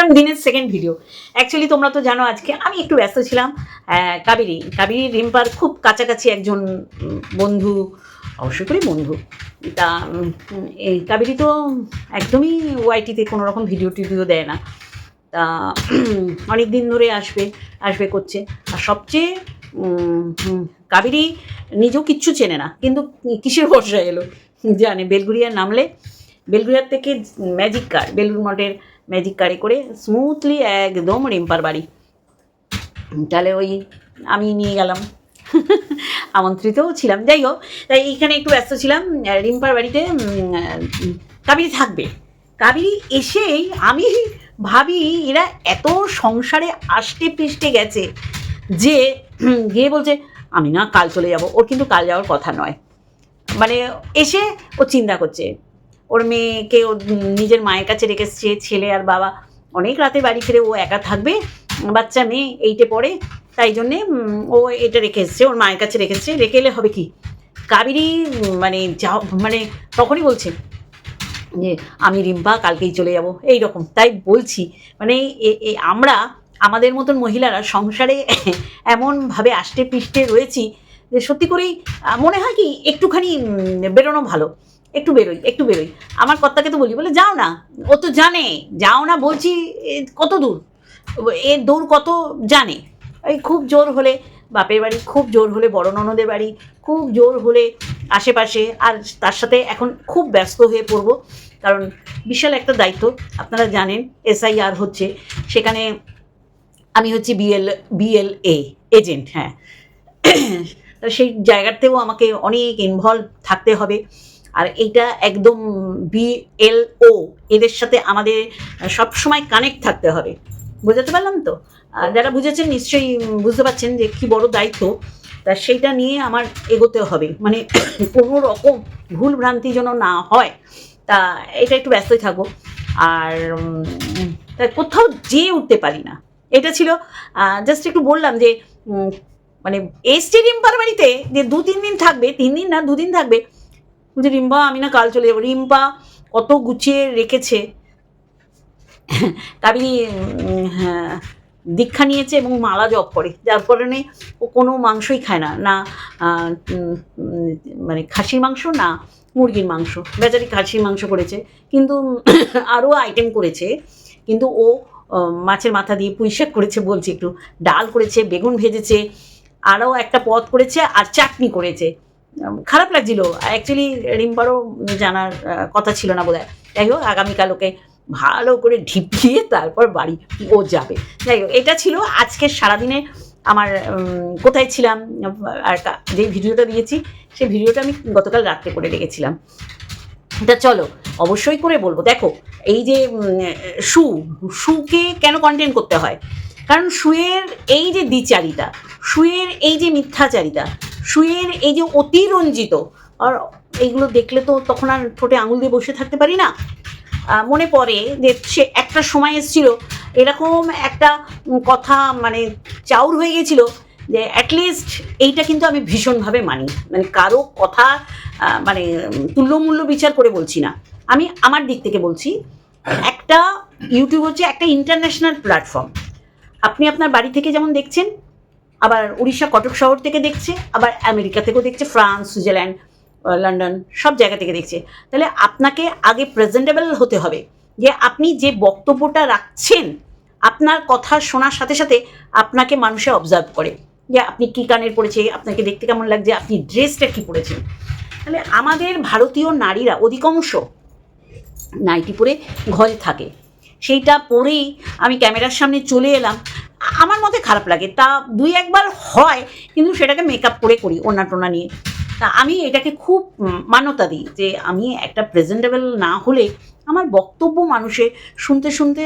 কারণ দিনের second video actually তোমরা তো জানো আজকে আমি একটু ব্যস্ত ছিলাম। কাবেরী। কাবেরী রিম্পার খুব কাছাকাছি একজন বন্ধু, অবশ্যই করে বন্ধু। তা এই কাবেরী তো একদমই ওয়াইটিতে কোনো রকম ভিডিও টিডিও দেয় না। তা অনেক দিন ধরে আসবে আসবে, করছে। আর সবচেয়ে কাবেরী নিজেও কিচ্ছু চেনে না, কিন্তু কিসের ভরসা এলো? জানে বেলগুড়িয়া নামলে। বেলগুড়িয়ার থেকে ম্যাজিক কার বেলুর মঠের ম্যাজিক কারে করে স্মুথলি একদম রিম্পার বাড়ি। তাহলে ওই আমি নিয়ে গেলাম। আমন্ত্রিতও ছিলাম। যাই হোক তাই এইখানে একটু ব্যস্ত ছিলাম। রিম্পার বাড়িতে উম, থাকবে। কাবেরী এসেই আমি ভাবি এরা এত সংসারে আষ্টে পৃষ্টে গেছে যে গিয়ে বলছে আমি না কাল চলে যাব। ওর কিন্তু কাল যাওয়ার কথা নয়। মানে এসে ও চিন্তা করছে ওর মেয়েকে ও নিজের মায়ের কাছে রেখে এসছে, ছেলে আর বাবা। অনেক রাতে বাড়ি ফিরে ও একা থাকবে, বাচ্চা মেয়ে এইটে পড়ে, তাই জন্যে ও এটা রেখে এসছে, ওর মায়ের কাছে রেখে এসছে। রেখে এলে হবে কি? কাবেরী মানে যা মানে তখনই বলছে যে, আমি রিম্পা, কালকেই চলে যাব। এই রকম তাই বলছি। মানে আমরা, আমাদের মতন মহিলারা সংসারে এমনভাবে আষ্টে পৃষ্ঠে রয়েছি যে, সত্যি করেই মনে হয় কি, একটুখানি বেরোনো ভালো। একটু বেরোই একটু বেরোই। আমার কর্তাকে তো বলি, বলে, যাও না। ও তো জানে, যাও না, বলছি কত দূর? এর দূর কত জানে? এই খুব জোর হলে, বাপের বাড়ি, খুব জোর হলে, বড় ননদের বাড়ি, খুব জোর হলে আশেপাশে, আর তার সাথে এখন খুব ব্যস্ত হয়ে পড়ব। কারণ বিশাল একটা দায়িত্ব, আপনারা জানেন, এসআইআর হচ্ছে। সেখানে আমি হচ্ছি বিএল, বিএলএ এজেন্ট হ্যাঁ। সেই জায়গাতেও আমাকে অনেক ইনভলভ থাকতে হবে। আর এইটা একদম বিএলও এদের সাথে আমাদের সবসময় কানেক্ট থাকতে হবে। বোঝাতে পারলাম তো? যারা বুঝেছেন নিশ্চয়ই বুঝতে পারছেন যে কী বড় দায়িত্ব। তা সেইটা নিয়ে আমার এগোতে হবে। মানে কোনো রকম ভুল ভ্রান্তি যেন না হয়, তা এটা একটু ব্যস্তই থাকব। আর কোথাও যেয়ে উঠতে পারি না। এটা ছিল জাস্ট একটু বললাম যে মানে এসছে রিম্পার বাড়িতে যে দু তিন দিন থাকবে, তিন দিন না দুদিন থাকবে যে রিম্পা আমি না কাল চলে যাব। রিম্পা কত গুছিয়ে রেখেছে। কাবিনী হ্যাঁ, দীক্ষা নিয়েছে এবং মালা জপ করে। যার কারণে ও কোনো মাংসই খায় না। না মানে খাসির মাংস না মুরগির মাংস। বেচারি খাসির মাংস করেছে। কিন্তু আরও আইটেম করেছে। কিন্তু ও মাছের মাথা দিয়ে পুঁই শাক করেছে বলছে একটু। ডাল করেছে বেগুন ভেজেছে আরও একটা পদ করেছে আর চাটনি করেছে। খারাপ লাগছিল। অ্যাকচুয়ালি রিম্পারও জানার কথা ছিল না বোধহয়। যাই হোক, আগামীকাল ওকে ভালো করে ঢিপিয়ে তারপর বাড়ি ও যাবে। যাই হোক, এটা ছিল আজকের সারাদিনে আমার কোথায় ছিলাম, আর কা- যে ভিডিওটা দিয়েছি, সেই ভিডিওটা আমি গতকাল রাত্রে করে রেখেছিলাম। তা চলো, অবশ্যই করে বলব। দেখো, এই যে শু, শুকে কেন কন্টেন্ট করতে হয়? কারণ শুয়ের এই যে দ্বিচারিতা শুয়ের এই যে মিথ্যাচারিতা শুয়ের এই যে অতিরঞ্জিত আর এইগুলো দেখলে তো তখন আর ঠোঁটে আঙুল দিয়ে বসে থাকতে পারি না। মনে পড়ে যে সে একটা সময় এসেছিল এরকম একটা কথা মানে চাউর হয়ে গেছিল যে অ্যাটলিস্ট এইটা কিন্তু আমি ভীষণভাবে মানি। মানে কারও কথা মানে তুল্যমূল্য বিচার করে বলছি না। আমি আমার দিক থেকে বলছি একটা ইউটিউব হচ্ছে একটা ইন্টারন্যাশনাল প্ল্যাটফর্ম আপনি আপনার বাড়ি থেকে যেমন দেখছেন, আবার উড়িষ্যা কটক শহর থেকে দেখছে, আবার আমেরিকা থেকেও দেখছে, ফ্রান্স, সুইজারল্যান্ড লন্ডন, সব জায়গা থেকে দেখছে। তাহলে আপনাকে আগে প্রেজেন্টেবল হতে হবে যে আপনি যে বক্তব্যটা রাখছেন, আপনার কথা শোনার সাথে সাথে আপনাকে মানুষে অবজার্ভ করে যে আপনি কী কানের পড়েছে, আপনাকে দেখতে কেমন লাগছে, আপনি ড্রেসটা কী পরেছেন তাহলে আমাদের ভারতীয় নারীরা অধিকাংশ নাইটি পরে ঘরে থাকে। সেইটা পরেই আমি ক্যামেরার সামনে চলে এলাম। আমার মতে খারাপ লাগে। তা দুই একবার হয়, কিন্তু সেটাকে মেকআপ করে করি ওনা টোনা নিয়ে। তা আমি এটাকে খুব মান্যতা দিই যে আমি একটা প্রেজেন্টেবল না হলে আমার বক্তব্য মানুষে শুনতে শুনতে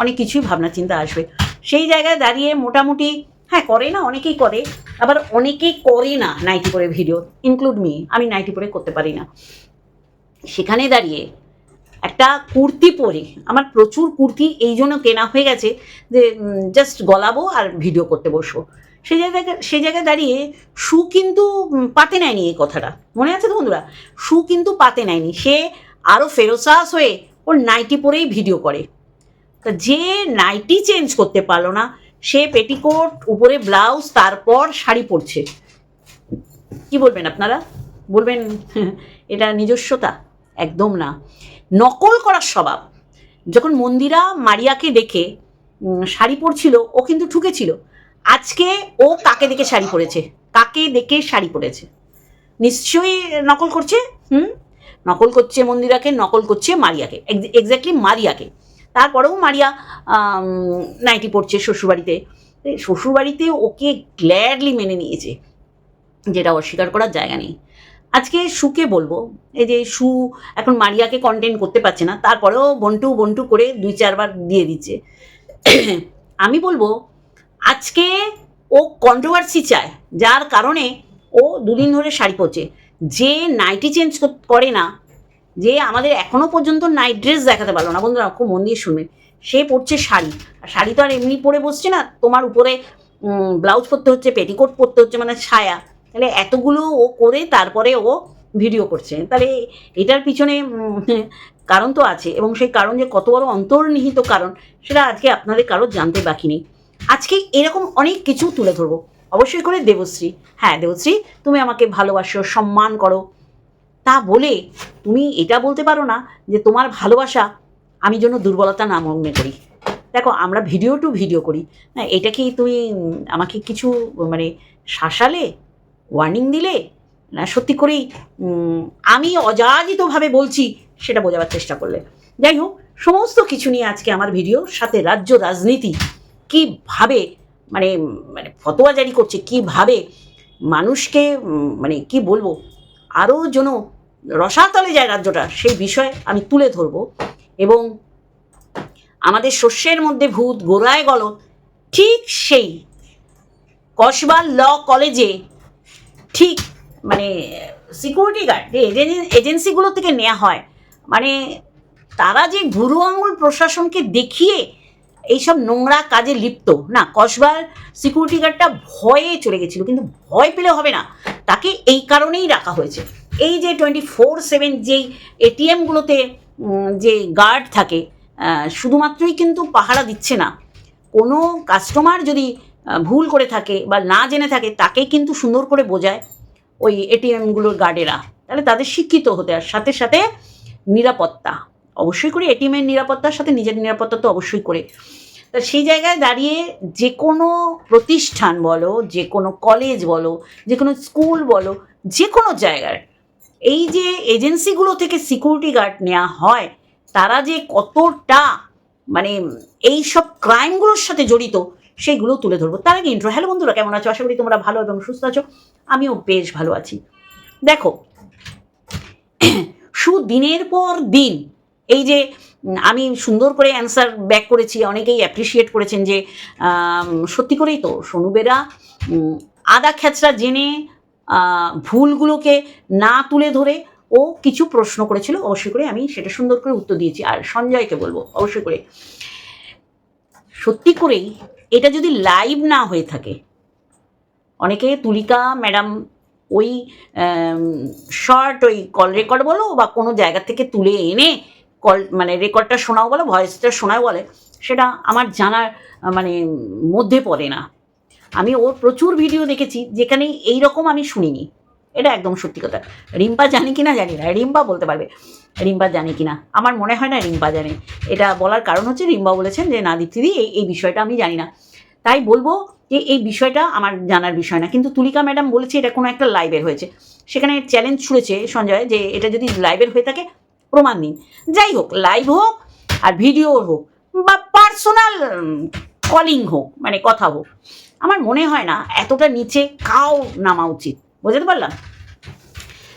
অনেক কিছুই ভাবনা চিন্তা আসবে। সেই জায়গায় দাঁড়িয়ে মোটামুটি হ্যাঁ করে না, অনেকেই করে, আবার অনেকেই করে না নাইটি পরে ভিডিও ইনক্লুড মি আমি নাইটি পরে করতে পারি না। সেখানে দাঁড়িয়ে একটা কুর্তি পরে, আমার প্রচুর কুর্তি এই জন্য কেনা হয়ে গেছে যে জাস্ট গলাবো আর ভিডিও করতে বসবো। সে জায়গায় সেই জায়গায় দাঁড়িয়ে সু কিন্তু পাতে নেয়নি এই কথাটা। মনে আছে তো বন্ধুরা? সু কিন্তু পাতে নেয়নি। সে আরও ফেরোসাস হয়ে ওর নাইটি পরেই ভিডিও করে। তা যে নাইটি চেঞ্জ করতে পারল না, সে পেটিকোট উপরে ব্লাউজ তারপর শাড়ি পরছে। কি বলবেন আপনারা? বলবেন, এটা নিজস্বতা? একদম না। নকল করার স্বভাব। যখন মন্দিরা মারিয়াকে দেখে শাড়ি পরছিল, ও কিন্তু ঠুকেছিল। আজকে ও কাকে দেখে শাড়ি পরেছে? কাকে দেখে শাড়ি পরেছে? নিশ্চয়ই নকল করছে? হুম? নকল করছে মন্দিরাকে, নকল করছে মারিয়াকে। এক্স্যাক্টলি মারিয়াকে। তারপরেও মারিয়া নাইটি পড়ছে শ্বশুরবাড়িতে। শ্বশুরবাড়িতে ওকে গ্ল্যাডলি মেনে নিয়েছে। যেটা অস্বীকার করার জায়গা নেই। আজকে সুকে বলব, এই যে সু এখন মারিয়াকে কন্টেন্ট করতে পারছে না, তারপরেও বন্টু বন্টু করে দুই চারবার দিয়ে দিচ্ছে। আমি বলব, আজকে ও কন্ট্রোভার্সি চায়, যার কারণে ও দুদিন ধরে শাড়ি পরছে। যে নাইটি চেঞ্জ করে না, যে আমাদের এখনও পর্যন্ত নাইট ড্রেস দেখাতে পারল না, বন্ধুরা খুব মন দিয়ে শুনবেন। সে পরছে শাড়ি, আর শাড়ি তো আর এমনি পরে বসছে না, তোমার উপরে ব্লাউজ পরতে হচ্ছে পেটিকোট পরতে হচ্ছে মানে ছায়া। তাহলে এতগুলো ও করে তারপরে ও ভিডিও করছে। তাহলে এটার পিছনে কারণ তো আছে এবং সেই কারণ যে কত বড় অন্তর্নিহিত কারণ সেটা আজকে আপনাদের কারোর জানতে বাকি নেই। আজকে এরকম অনেক কিছু তুলে ধরবো। অবশ্যই করে দেবশ্রী হ্যাঁ দেবশ্রী, তুমি আমাকে ভালোবাসো, সম্মান করো। তা বলে তুমি এটা বলতে পারো না যে তোমার ভালোবাসা আমি যেন দুর্বলতা না মনে করি। দেখো, আমরা ভিডিও টু ভিডিও করি। হ্যাঁ এটা কি তুমি আমাকে কিছু মানে শাসালে ওয়ার্নিং দিলে? না, সত্যি করেই আমি অযাচিতভাবে বলছি, সেটা বোঝাবার চেষ্টা করলে। যাই হোক, সমস্ত কিছু নিয়ে আজকে আমার ভিডিও সাথে রাজ্য রাজনীতি, কীভাবে মানে মানে ফতোয়া জারি করছে, কীভাবে মানুষকে মানে কি বলব, আরও যেন রসাতলে যায় রাজ্যটা, সেই বিষয় আমি তুলে ধরবো। এবং আমাদের শস্যের মধ্যে ভূত গোড়ায় গল ঠিক সেই কসবা ল কলেজে ঠিক মানে সিকিউরিটি গার্ড যে এজেন- এজেন্সিগুলো থেকে নেওয়া হয় মানে তারা যে গুরু আঙুল প্রশাসনকে দেখিয়ে এইসব নোংরা কাজে লিপ্ত, না, কসবার সিকিউরিটি গার্ডটা ভয়ে চলে গেছিল, কিন্তু ভয় পেলে হবে না, তাকে এই কারণেই রাখা হয়েছে। এই যে টোয়েন্টি ফোর সেভেন যেই এটিএমগুলোতে যে গার্ড থাকে শুধুমাত্রই কিন্তু পাহারা দিচ্ছে না। কোনো কাস্টমার যদি ভুল করে থাকে বা না জেনে থাকে, তাকে কিন্তু সুন্দর করে বোঝায় ওই এটিএমগুলোর গার্ডেরা। তাহলে তাদের শিক্ষিত হতে আর সাথে সাথে নিরাপত্তা। অবশ্যই করে এটিএমের নিরাপত্তার সাথে নিজের নিরাপত্তা তো অবশ্যই করে। তা সেই জায়গায় দাঁড়িয়ে যে কোনো প্রতিষ্ঠান বলো, যে কোনো কলেজ বলো, যে কোনো স্কুল বলো, যে কোনো জায়গার, এই যে এজেন্সিগুলো থেকে সিকিউরিটি গার্ড নেওয়া হয়, তারা যে কতটা মানে এই সব ক্রাইমগুলোর সাথে জড়িত সেইগুলো তুলে ধরবো। তার আগে ইন্ট্রো হ্যালো বন্ধুরা, কেমন আছো? আশা করি তোমরা ভালো এবং সুস্থ আছো। আমিও বেশ ভালো আছি। দেখো, সুদিনের পর দিন, এই যে আমি সুন্দর করে অ্যান্সার ব্যাক করেছি। অনেকেই অ্যাপ্রিসিয়েট করেছেন যে সত্যি করেই তো সনুবেরা আদা খেচড়া জেনে ভুলগুলোকে না তুলে ধরে ও কিছু প্রশ্ন করেছিল। অবশ্যই করে আমি সেটা সুন্দর করে উত্তর দিয়েছি। আর সঞ্জয়কে বলব, অবশ্যই করে। সত্যি করেই এটা যদি লাইভ না হয়ে থাকে, অনেকে তুলিকা ম্যাডাম ওই শর্ট ওই কল রেকর্ড বলো বা কোনো জায়গা থেকে তুলে এনে কল মানে রেকর্ডটা শোনাও বলো ভয়েসটা শোনাও বলে, সেটা আমার জানার মানে মধ্যে পড়ে না। আমি ওর প্রচুর ভিডিও দেখেছি যেখানে এই রকম আমি শুনিনি। এটা একদম সত্যি কথা। রিম্পা জানি কি না জানি না, রিম্পা বলতে পারবে। রিম্পা জানে কি না আমার মনে হয় না রিম্পা জানে। এটা বলার কারণ হচ্ছে রিম্পা বলেছেন যে না দীপ্তিদি এই এই বিষয়টা আমি জানি না। তাই বলব যে, এই বিষয়টা আমার জানার বিষয় না। কিন্তু তুলিকা ম্যাডাম বলেছে এটা কোনো একটা লাইভের হয়েছে। সেখানে চ্যালেঞ্জ ছুড়েছে সঞ্জয় যে, এটা যদি লাইভের হয়ে থাকে, প্রমাণ দিন। যাই হোক লাইভ হোক আর ভিডিও হোক বা পার্সোনাল কলিং হোক মানে কথা হোক, আমার মনে হয় না এতটা নিচে কাও নামা উচিত। বুঝতে পারলাম?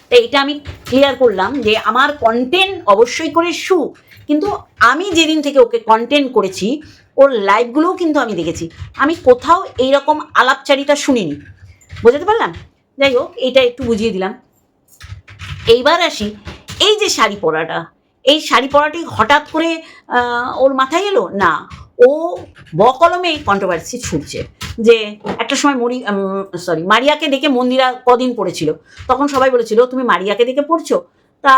তো এটা আমি ক্লিয়ার করলাম যে আমার কন্টেন্ট অবশ্যই করে শু কিন্তু আমি যেদিন থেকে ওকে কন্টেন্ট করেছি, ওর লাইভগুলোও কিন্তু আমি দেখেছি। আমি কোথাও এইরকম আলাপচারিতা শুনিনি। বুঝতে পারলাম? যাই হোক এইটা একটু বুঝিয়ে দিলাম। এইবার আসি, এই যে শাড়ি পরাটা, এই শাড়ি পরাটি হঠাৎ করে ওর মাথায় এলো? না, ও বকলমে এই কন্ট্রোভার্সি ছুটছে। যে একটা সময় মরি সরি মারিয়াকে দেখে মন্দিরা কদিন পড়েছিল। তখন সবাই বলেছিল, তুমি মারিয়াকে দেখে পড়ছো? তা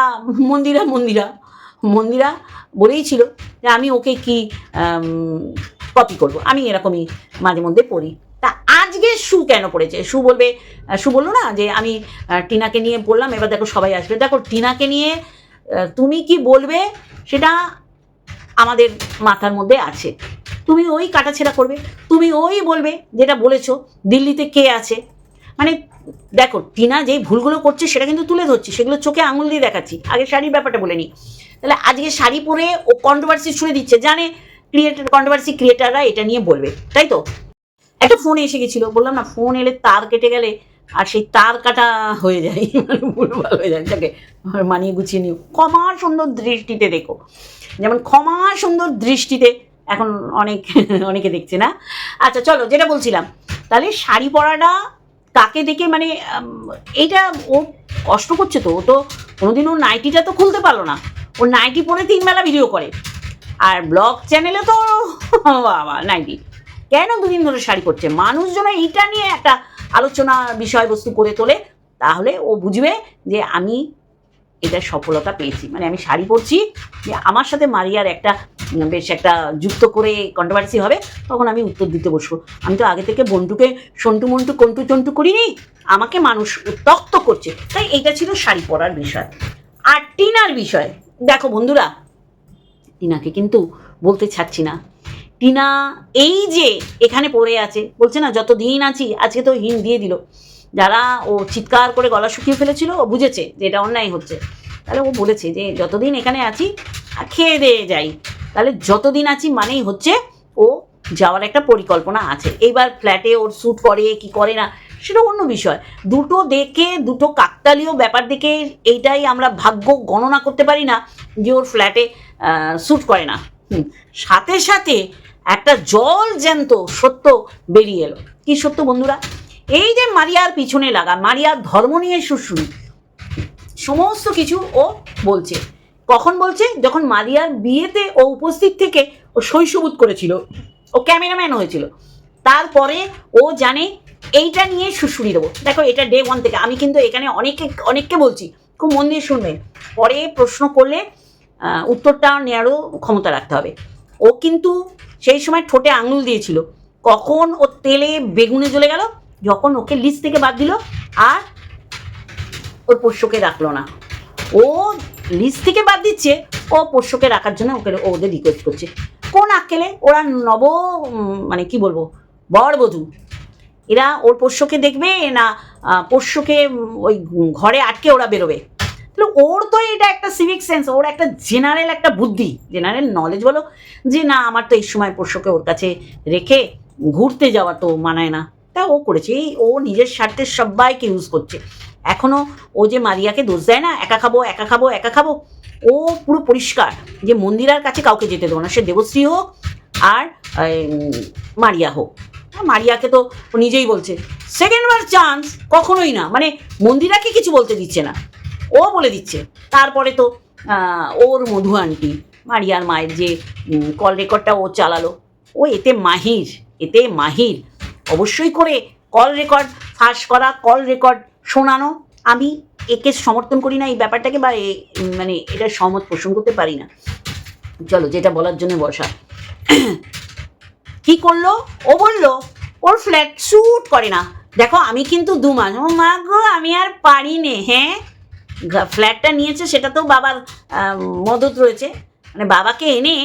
মন্দিরা মন্দিরা মন্দিরা বলেই ছিল যে, আমি ওকে কি কপি করব? আমি এরকমই মাঝে মধ্যে পড়ি। তা আজকে সু কেন পড়েছে? শু বলবে শু বলল না যে, আমি টিনাকে নিয়ে বললাম এবার দেখো সবাই আসবে। দেখো, টিনাকে নিয়ে তুমি কি বলবে সেটা আমাদের মাথার মধ্যে আছে। তুমি ওই কাটাছেড়া করবে, তুমি ওই বলবে যেটা বলেছ, দিল্লিতে কে আছে? মানে দেখো, টিনা যেই ভুলগুলো করছে সেটা কিন্তু তুলে ধরছি, সেগুলো চোখে আঙুল দিয়ে দেখাচ্ছি, আগে শাড়ির ব্যাপারটা বলে নিই। তাহলে আজকে শাড়ি পরে ও কন্ট্রোভার্সি ছুড়ে দিচ্ছে, জানে ক্রিয়েটার কন্ট্রোভার্সি ক্রিয়েটাররা এটা নিয়ে বলবে, তাই তো? একটা ফোন এসে গেছিল, বললাম না ফোন এলে তার কেটে গেলে আর সেই তার কাটা হয়ে যায় মানে ভুলভাল হয়ে যায়, যাকে মানিয়ে গুছিয়ে নিও। ক্ষমা সুন্দর দৃষ্টিতে দেখো, যেমন ক্ষমা সুন্দর দৃষ্টিতে এখন অনেক, অনেকে দেখছে না। আচ্ছা চলো, যেটা বলছিলাম, তাহলে শাড়ি পরাটা তাকে দেখে মানে এইটা ও কষ্ট করছে তো, ও তো কোনোদিন ও নাইটিটা তো খুলতে পারল না। ও নাইটি পরে তিনবেলা ভিডিও করে। আর ব্লগ চ্যানেলে তো, বাবা, নাইটি। কেন দুদিন ধরে শাড়ি পরছে মানুষজন এইটা নিয়ে একটা আলোচনা বিষয়বস্তু করে তোলে, তাহলে ও বুঝবে যে আমি এটা সফলতা পেয়েছি। মানে আমি শাড়ি পরছি যে আমার সাথে মারিয়ার একটা বেশ একটা যুক্ত করে কন্ট্রোভার্সি হবে, তখন আমি উত্তর দিতে বসবো। আমি তো আগে থেকে বন্টুকে, সন্টু মন্টু, কন্টু চন্টু করিনি, আমাকে মানুষ উত্তক্ত করছে। তাই এইটা ছিল শাড়ি পরার বিষয়। আর টিনার বিষয়, দেখো বন্ধুরা, টিনাকে কিন্তু বলতে ছাড়ছি না। টিনা এই যে এখানে পড়ে আছে, বলছে না যত দিন আছি, আজকে তো হিন দিয়ে দিল। যারা ও চিৎকার করে গলা শুকিয়ে ফেলেছিল, ও বুঝেছে যে এটা অন্যায় হচ্ছে। তাহলে ও বলেছে যে যতদিন এখানে আছি খেয়ে দিয়ে যাই। তাহলে যতদিন আছি মানেই হচ্ছে ও যাওয়ার একটা পরিকল্পনা আছে। এইবার ফ্ল্যাটে ওর শ্যুট করে কি করে না, সেটা অন্য বিষয়। দুটো দেখে, দুটো কাকতালীয় ব্যাপার দেখে এইটাই আমরা ভাগ্য গণনা করতে পারি না যে ওর ফ্ল্যাটে শ্যুট করে না। হুম। সাথে সাথে একটা জল জ্যান্ত সত্য বেরিয়ে এলো। কি সত্য বন্ধুরা? এই যে মারিয়ার পিছনে লাগা, মারিয়ার ধর্ম নিয়ে শুশুরি। সমস্ত কিছু ও বলছে। কখন বলছে? যখন মারিয়ার বিয়েতে ও উপস্থিত থেকে ও শৈশবোধ করেছিল। ও ক্যামেরাম্যান হয়েছিল। তারপরে ও জানে, এইটা নিয়ে শুশুরি দেবো। দেখো, এটা ডে ওয়ান থেকে। আমি কিন্তু এখানে অনেকে অনেককে বলছি, খুব মন দিয়ে শুনবে পরে প্রশ্ন করলে উত্তরটা নেওয়ারও ক্ষমতা রাখতে হবে। ও কিন্তু সেই সময় ঠোঁটে আঙুল দিয়েছিল। কখন ও তেলে বেগুনে জ্বলে গেল? যখন ওকে লিস্ট থেকে বাদ দিল। আর ওর পোষ্যকে রাখল না। ও লিস্ট থেকে বাদ দিচ্ছে, ও পোষ্যকে রাখার জন্য ওকে ওদের রিকোয়েস্ট করছে। কোন আক্কেলে? ওরা নব মানে কি বলব? বর বধূ। এরা ওর পোষ্যকে দেখবে না পোষ্যকে ওই ঘরে আটকে ওরা বেরোবে। তাহলে ওর তো এটা একটা সিভিক সেন্স ওর একটা জেনারেল একটা বুদ্ধি। জেনারেল নলেজ বলো, যে না, আমার তো এই সময় পোষ্যকে ওর কাছে রেখে ঘুরতে যাওয়া তো মানায় না। তা ও করেছে। এই ও নিজের স্বার্থে সবাইকে ইউজ করছে। এখনও ও যে মারিয়াকে দোষ দেয় না, একা খাব একা খাব একা খাব, ও পুরো পরিষ্কার যে মন্দিরার কাছে কাউকে যেতে দেবো না, সে দেবশ্রী হোক আর মারিয়া হোক। আর মারিয়াকে তো নিজেই বলছে। সেকেন্ড বার চান্স কখনোই না। মানে মন্দিরাকে কিছু বলতে দিচ্ছে না। ও বলে দিচ্ছে। তারপরে তো ওর মধু আন্টি, মারিয়ার মায়ের যে কল রেকর্ডটা ও চালালো। ও এতে মাহির এতে মাহির। অবশ্যই করে কল রেকর্ড ফাঁস করা কল রেকর্ড শোনানো, আমি একে সমর্থন করি না এই ব্যাপারটাকে বা মানে এটা সমত পোষণ করতে পারি না। চলো, যেটা বলার জন্য বসা। কি করল? ও বলল, ওর ফ্ল্যাট শ্যুট করে না। দেখো, আমি কিন্তু দু মাস ও মা গো, আমি আর পারি নে হ্যাঁ? ফ্ল্যাটটা নিয়েছে, সেটা তো বাবার মদত রয়েছে। মানে বাবাকে এনে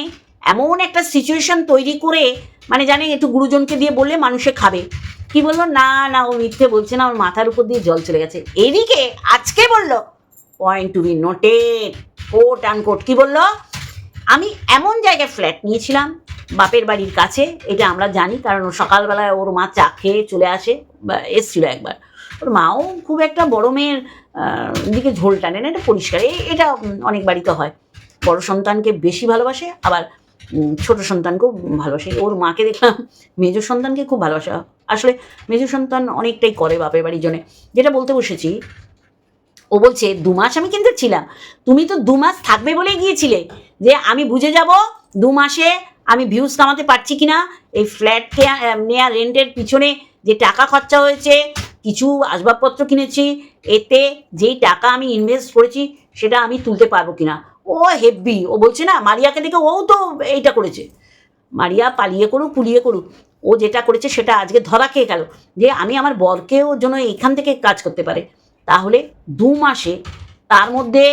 এমন একটা সিচুয়েশন তৈরি করে মানে জানে একটু গুরুজনকে দিয়ে বললে মানুষে খাবে। কি বলল? না না, ও মিথ্যে বলছে না, ওর মাথার উপর দিয়ে জল চলে গেছে। এদিকে আজকে বলল point to be noted quote and unquote কি বলল? আমি এমন জায়গায় ফ্ল্যাট নিয়েছিলাম, বাপের বাড়ির কাছে, এটা আমরা জানি, কারণ ও সকালবেলায় ওর মা চা খেয়ে চলে আসে, বা এসছিল একবার। ওর মাও খুব একটা বড় মেয়ের দিকে ঝোল টানে না, এটা পরিষ্কার। এটা অনেক বাড়িতে হয়। বড় সন্তানকে বেশি ভালোবাসে, আবার ছোট সন্তানকেও ভালোবাসে। ওর মাকে দেখলাম, মেজ সন্তানকে খুব ভালোবাসে। আসলে মেজ সন্তান অনেকটাই করে বাপের বাড়ির জন্য। যেটা বলতে বসেছি, ও বলছে, দু মাস আমি কিন্তু ছিলাম। তুমি তো দু মাস থাকবে বলে গিয়েছিলে যে আমি বুঝে যাব দু মাসে আমি ভিউজ কামাতে পারছি কিনা। এই ফ্ল্যাট নেয়া রেন্টের পিছনে যে টাকা খরচা হয়েছে, কিছু আসবাবপত্র কিনেছি, এতে যেই টাকা আমি ইনভেস্ট করেছি, সেটা আমি তুলতে পারব কিনা? ও হেব্বি ও বলছে, না, মারিয়াকে দেখে ও তো এইটা করেছে। মারিয়া পালিয়ে করুক পুলিয়ে করুক। ও যেটা করেছে সেটা আজকে ধরা খেয়ে গেল যে আমি আমার বরকে বরকেও যেন এখান থেকে কাজ করতে পারে। তাহলে দু মাসে তার মধ্যে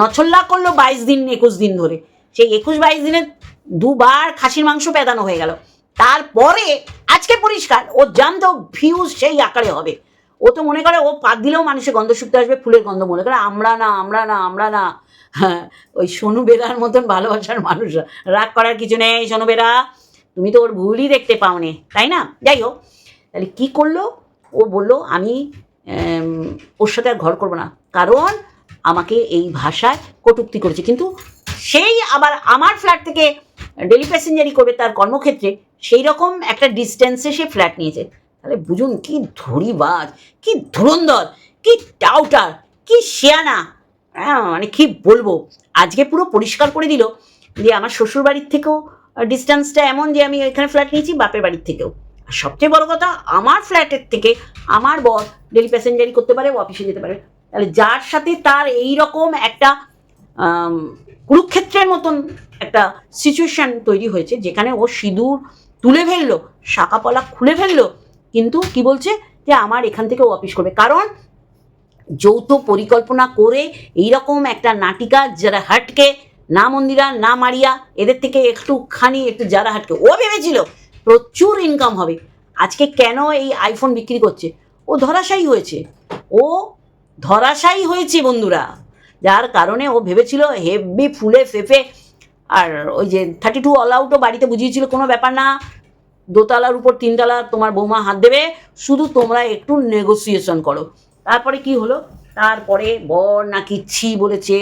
নছল্লা করল বাইশ দিন, একুশ দিন ধরে। সেই একুশ বাইশ দিনে দুবার খাসির মাংস পেদানো হয়ে গেল। তারপরে আজকে পরিষ্কার, ও জানতো ভিউজ সেই আকারে হবে। ও তো মনে করে, ও পাত দিলেও মানুষের গন্ধ শুকতে আসবে, ফুলের গন্ধ মনে করে, আমরা না আমরা না আমরা না। হ্যাঁ ওই সোনু বেরার মতন ভালোবাসার মানুষ। রাগ করার কিছু নেই, সোনু বেরা। তুমি তো ওর ভুলই দেখতে পাওনি, তাই না? যাই হোক, তাহলে কী করল? ও বলল, আমি ওর সাথে আর ঘর করব না। কারণ আমাকে এই ভাষায় কটূক্তি করেছে। কিন্তু সেই আবার আমার ফ্ল্যাট থেকে ডেলি প্যাসেঞ্জারি করবে তার কর্মক্ষেত্রে সেই রকম একটা ডিস্টেন্সে সে ফ্ল্যাট নিয়েছে। তাহলে বুঝুন কি ধরিবাজ কি ধুরন্ধর, কি টাউটার কি শেয়ানা। মানে কি বলব? আজকে পুরো পরিষ্কার করে দিল যে আমার শ্বশুর বাড়ির থেকেও ডিস্টেন্সটা এমন যে আমি এখানে ফ্ল্যাট নিয়েছি, বাপের বাড়ির থেকেও। আর সবচেয়ে বড় কথা, আমার ফ্ল্যাটের থেকে আমার বর ডেলি প্যাসেঞ্জারি করতে পারে অফিসে যেতে পারে। তাহলে যার সাথে তার এই রকম একটা কুরুক্ষেত্রের মতন একটা সিচুয়েশন তৈরি হয়েছে, যেখানে ও সিঁদুর তুলে ফেলল শাঁকাপলা খুলে ফেলল, কিন্তু কি বলছে যে আমার এখান থেকে অফিস করবে। কারণ যৌথ পরিকল্পনা করে এইরকম একটা নাটিকা যারা হাটকে, না মন্দিরা, না মারিয়া এদের থেকে একটুখানি একটু যারা হাটকে, ও ভেবেছিল প্রচুর ইনকাম হবে। আজকে কেন এই আইফোন বিক্রি করছে? ও ধরাশায়ী হয়েছে। ও ধরাশায়ী হয়েছে বন্ধুরা। যার কারণে ও ভেবেছিল হেভি ফুলে ফেফে আর ওই যে থার্টি টু অল আউটও বাড়িতে বুঝিয়েছিল, কোনো ব্যাপার না। দোতলার উপর তিনতলা তোমার বৌমা হাত দেবে, শুধু তোমরা একটু নেগোসিয়েশন করো। তারপরে কি হলো? তারপরে বর নাকি ছি বলেছে,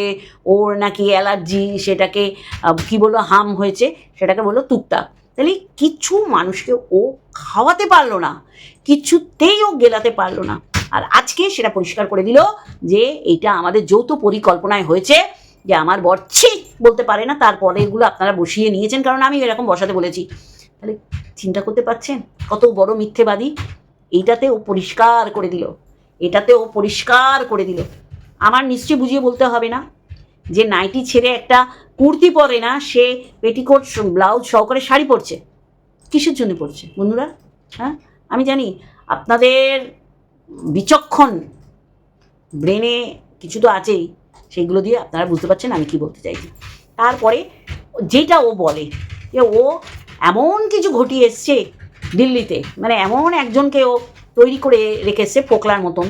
ওর নাকি অ্যালার্জি, সেটাকে কি বলল হাম হয়েছে, সেটাকে বলল টুকটাক তাহলে কিছু মানুষকে ও খাওয়াতে পারল না, কিছুতেই ও গেলাতে পারল না। আর আজকে সেটা পরিষ্কার করে দিল যে এইটা আমাদের যৌথ পরিকল্পনায় হয়েছে যে আমার বর ছি বলতে পারে না তারপরে এগুলো আপনারা বসিয়ে নিয়েছেন, কারণ আমি এরকম বসাতে বলেছি। তাহলে চিন্তা করতে পারছেন? কত বড় মিথ্যেবাদী? এইটাতে ও পরিষ্কার করে দিল। এটাতে ও পরিষ্কার করে দিল। আমার নিশ্চয়ই বুঝিয়ে বলতে হবে না যে নাইটি ছেড়ে একটা কুর্তি পরে না সে পেটিকোট, ব্লাউজ সহকারে শাড়ি পরছে। কিসের জন্য পরছে? বন্ধুরা হ্যাঁ? আমি জানি আপনাদের বিচক্ষণ ব্রেনে কিছু তো আছেই সেগুলো দিয়ে আপনারা বুঝতে পারছেন আমি কি বলতে চাইছি। তারপরে যেটা ও বলে যে ও এমন কিছু ঘটিয়ে এসছে দিল্লিতে মানে এমন একজনকে ও তৈরি করে রেখেছে ফোকলার মতন।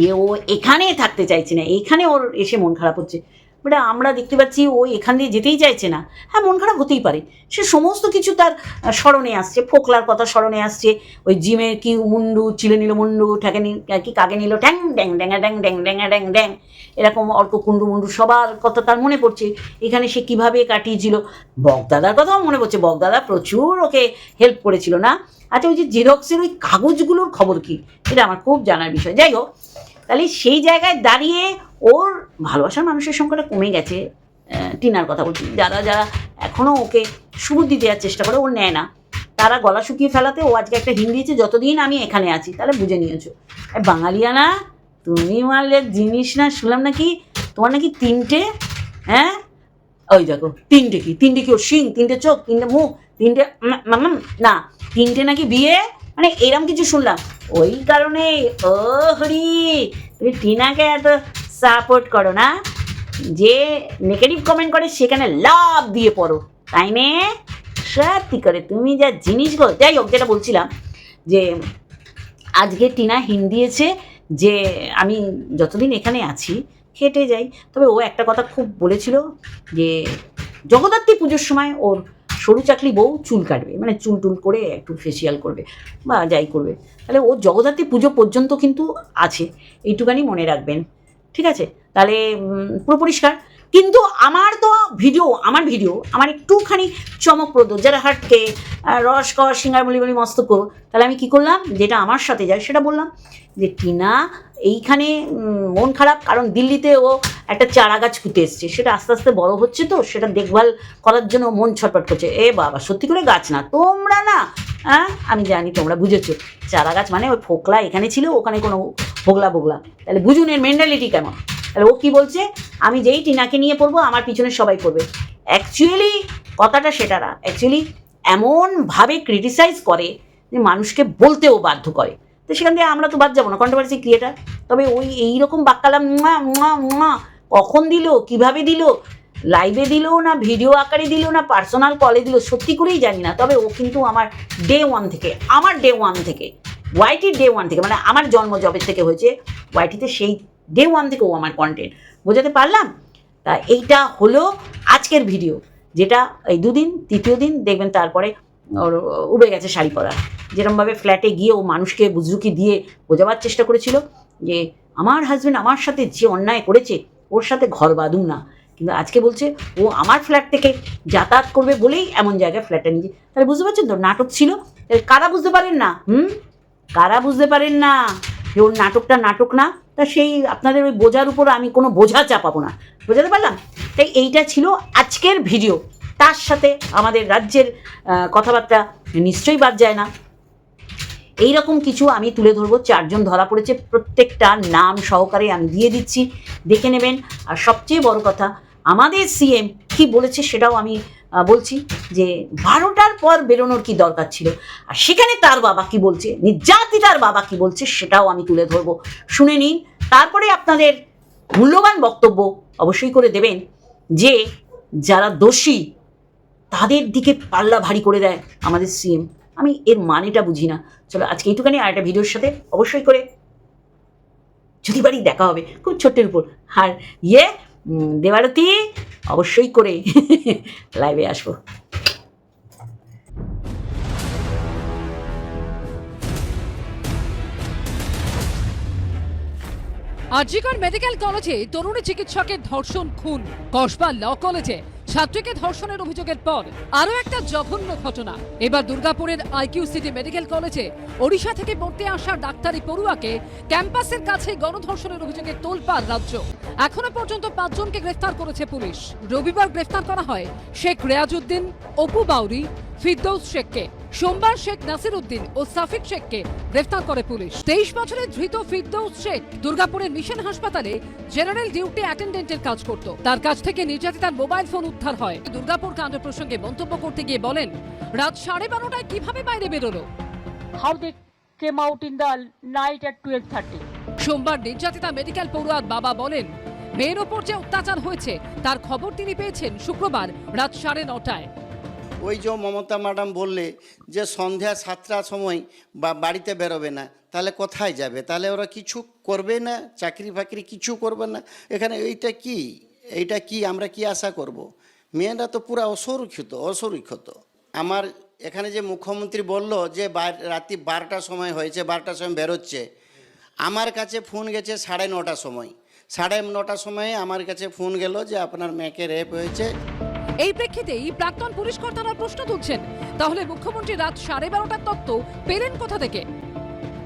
যে ও এখানে থাকতে চাইছে না, এখানে ওর এসে মন খারাপ হচ্ছে। বাট আমরা দেখতে পাচ্ছি ও এখান দিয়ে যেতেই চাইছে না। হ্যাঁ মন খারাপ হতেই পারে। সে সমস্ত কিছু তার স্মরণে আসছে, ফোকলার কথা স্মরণে আসছে। ওই জিমের কি মুন্ডু, চিলে নিল মুন্ডু, ঠেকে নি কি কাকে নিল ট্যাং ড্যাং ড্যাঙা ড্যাং ড্যাং ড্যাঙা ড্যাং ড্যাং এরকম অর্ক কুন্ডু মুন্ডু সবার কথা তার মনে পড়ছে। এখানে সে কীভাবে কাটিয়েছিল? বগদাদার কথাও মনে পড়ছে। বগদাদা প্রচুর ওকে হেল্প করেছিল না? আচ্ছা ওই যে জেরক্সের ওই কাগজগুলোর খবর কি? এটা আমার খুব জানার বিষয়। যাই হোক, তাহলে সেই জায়গায় দাঁড়িয়ে ওর ভালোবাসার মানুষের সংখ্যাটা কমে গেছে টিনার কথা বলছি। যারা যারা এখনও ওকে সুবুদ্ধি দেওয়ার চেষ্টা করে, ও নেয় না। তারা গলা শুকিয়ে ফেলাতে ও আজকে একটা হিন্দি দিয়েছে, যতদিন আমি এখানে আছি, তাহলে বুঝে নিয়েছো। বাঙালিয়ানা তুমি মারলে জিনিস না, শুনলাম নাকি তোমার নাকি তিনটে হ্যাঁ? ওই দেখো, তিনটে কি? তিনটে কি ওর শিং, তিনটে চোখ, তিনটে মুখ, তিনটে না, তিনটে নাকি বিয়ে? মানে এরম কিছু শুনলাম। ওই কারণে, ও হরি, তুমি টিনাকে এত সাপোর্ট করো না। যে নেগেটিভ কমেন্ট করে সেখানে লাভ দিয়ে পড়ো। তাই নে? সত্যি করে তুমি যা জিনিস গো, যাই হোক যেটা বলছিলাম যে আজকে টিনা হিন্দি দিয়েছে যে আমি যতদিন এখানে আছি হেঁটে যাই। তবে ও একটা কথা খুব বলেছিল যে জগদ্ধাত্রী পুজোর সময় ওর সরু চাকলি বউ চুল কাটবে মানে চুল টুল করে একটু ফেসিয়াল করবে বা যাই করবে। তাহলে ও জগদ্ধাত্রী পুজো পর্যন্ত কিন্তু আছে, এইটুকানি মনে রাখবেন। ঠিক আছে? তাহলে পুরো পরিষ্কার। কিন্তু আমার তো ভিডিও, আমার ভিডিও, আমার একটুখানি চমকপ্রদ, যারা হাটকে রস কর সিঙ্গার বলি বলি মস্ত করো তাহলে আমি কি করলাম, যেটা আমার সাথে যায় সেটা বললাম যে, টিনা, এইখানে মন খারাপ, কারণ দিল্লিতে ও একটা চারা গাছ পুঁতে এসছে, সেটা আস্তে আস্তে বড় হচ্ছে তো, সেটা দেখভাল করার জন্য মন ছটপট করছে, এ বাবা, সত্যি করে গাছ না, তোমরা না হ্যাঁ আমি জানি তোমরা বুঝেছ চারা গাছ মানে ওই ফোকলা এখানে ছিল, ওখানে কোনো ফোগলা বোগলা তাহলে বুঝুন এর মেন্টালিটি কেমন? তাহলে ও কি বলছে? আমি যেই টিনাকে নিয়ে পড়ব, আমার পিছনে সবাই পড়বে। অ্যাকচুয়ালি কথাটা সেটা না। অ্যাকচুয়ালি এমনভাবে ক্রিটিসাইজ করে যে মানুষকে বলতেও বাধ্য করে। তো সেখান থেকে আমরা তো বাদ যাব না কন্ট্রোভার্সি ক্রিয়েটার তবে ওই এইরকম বাক্কালাম মুয়া মুয়া মুয়া কখন দিল, কীভাবে দিল লাইভে দিল না ভিডিও আকারে দিল না পার্সোনাল কলে দিল, সত্যি করেই জানি না। তবে ও কিন্তু আমার ডে ওয়ান থেকে, আমার ডে ওয়ান থেকে ওয়াইটির ডে ওয়ান থেকে মানে আমার জন্ম জবের থেকে হয়েছে ওয়াইটিতে সেই ডে ওয়ান থেকে ও আমার কন্টেন্ট বোঝাতে পারলাম? তা এইটা হলো আজকের ভিডিও যেটা এই দুদিন, তৃতীয় দিন, দেখবেন তারপরে ওর, উবে গেছে শাড়ি পরা। যেরমভাবে ফ্ল্যাটে গিয়ে ও মানুষকে বুজরুকি দিয়ে বোঝাবার চেষ্টা করেছিল যে, আমার হাজব্যান্ড আমার সাথে যে অন্যায় করেছে, ওর সাথে ঘর বাঁধুন না। কিন্তু আজকে বলছে, ও আমার ফ্ল্যাট থেকে যাতায়াত করবে বলেই এমন জায়গায় ফ্ল্যাটে নিয়ে তাহলে বুঝতে পারছেন তো, নাটক ছিল? কারা বুঝতে পারেন না? হুম? কারা বুঝতে পারেন না যে ওর নাটকটা নাটক না? তা সেই আপনাদের ওই বোঝার উপর আমি কোনো বোঝা চাপাবো না। বোঝাতে পারলাম? তাই এইটা ছিল আজকের ভিডিও। তার সাথে আমাদের রাজ্যের কথাবার্তা নিশ্চয়ই বাদ যায় না। এই রকম কিছু আমি তুলে ধরবো। চারজন ধরা পড়েছে। প্রত্যেকটা নাম সহকারে আমি দিয়ে দিচ্ছি। দেখে নেবেন। আর সবচেয়ে বড় কথা, আমাদের সিএম কি বলেছে সেটাও আমি বলছি যে বারোটার পর বেরোনোর কি দরকার ছিল? আর সেখানে তার বাবা কি বলছে? নির্যাতিতার বাবা কি বলছে? সেটাও আমি তুলে ধরবো। শুনে নিন। তারপরে আপনাদের মূল্যবান বক্তব্য অবশ্যই করে দেবেন যে যারা দোষী, তাদের দিকে পাল্লা ভারী করে দেয় আমাদের সিএম। আমি এর মানেটা বুঝি না। চলো, আজকে এইটুখানি আর একটা ভিডিওর সাথে অবশ্যই করে যদি বাড়ি দেখা হবে, খুব ছোট্টের উপর। আর ইয়ে দেবারতী, অবশ্যই করে লাইভে আসব। আজিকর মেডিকেল কলেজে তরুণী চিকিৎসকের ধর্ষণ খুন, কসবা ল কলেজে। ছাত্রীকে ধর্ষণের অভিযোগের পর আরও একটা জঘন্য ঘটনা। এবার দুর্গাপুরের আইকিউ সিটি মেডিকেল কলেজে ওড়িশা থেকে পড়তে আসা ডাক্তারি পড়ুয়াকে ক্যাম্পাসের কাছে গণধর্ষণের অভিযোগে তোলপার রাজ্য। এখনও পর্যন্ত পাঁচজনকে গ্রেফতার করেছে পুলিশ। রবিবার গ্রেফতার করা হয় শেখ রেয়াজউদ্দিন অপু বাউরি, ফিরদৌস শেখকে। সোমবার শেখ নাসির উদ্দিন ও সাফিক শেখকে গ্রেফতার করে পুলিশ। তেইশ বছরের ধৃত ফিরদৌস শেখ দুর্গাপুরের মিশন হাসপাতালে জেনারেল ডিউটি অ্যাটেন্ডেন্টের কাজ করত। তার কাছ থেকে নির্যাতিতার মোবাইল ফোন উদ্ধার হয়। দুর্গাপুর কাণ্ড প্রসঙ্গে মন্তব্য করতে গিয়ে বলেন রাত সাড়ে বারোটায় কীভাবে বাইরে বেরোলো? the night at 12:30 সোমবার নির্যাতিতা মেডিকেল পড়ুয়ার বাবা বলেন মেয়ের ওপর যে অত্যাচার হয়েছে তার খবর তিনি পেয়েছেন শুক্রবার রাত সাড়ে নটায়। ওই যে মমতা ম্যাডাম বললে যে সন্ধ্যা সাতটার সময় বা বাড়িতে বেরোবে না, তাহলে কোথায় যাবে? তাহলে ওরা কিছু করবে না? চাকরি ফাকরি কিছু করবে না? এখানে এইটা কি? এইটা কি? আমরা কি আশা করব। মেয়েরা তো পুরো অসুরক্ষিত অসুরক্ষিত। আমার এখানে যে মুখ্যমন্ত্রী বলল যে রাত্রি বারোটার সময় হয়েছে, বারোটার সময় বেরোচ্ছে, আমার কাছে ফোন গেছে সাড়ে নটার সময়। সাড়ে নটার সময় আমার কাছে ফোন গেল যে আপনার মেয়েকে রেপ হয়েছে। এই প্রেক্ষিতেই প্রাক্তন পুলিশ কর্তারা প্রশ্ন তুলছেন। তাহলে মুখ্যমন্ত্রী রাত সাড়ে বারোটার তত্ত্ব পেলেন কোথা থেকে?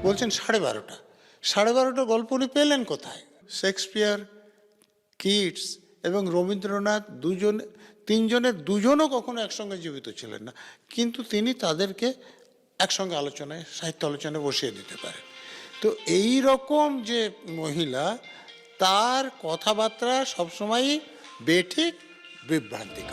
বলছেন সাড়ে বারোটা। সাড়ে বারোটা গল্প উনি পেলেন কোথায়? শেক্সপিয়ার, কিটস এবং রবীন্দ্রনাথ দুজন, তিনজনের দুজনও কখনো একসঙ্গে জীবিত ছিলেন না। কিন্তু তিনি তাদেরকে একসঙ্গে আলোচনায়, সাহিত্য আলোচনায় বসিয়ে দিতে পারেন। তো এই রকম যে মহিলা, তার কথাবার্তা সবসময়ই বেঠিক, বিভ্রান্তিকর।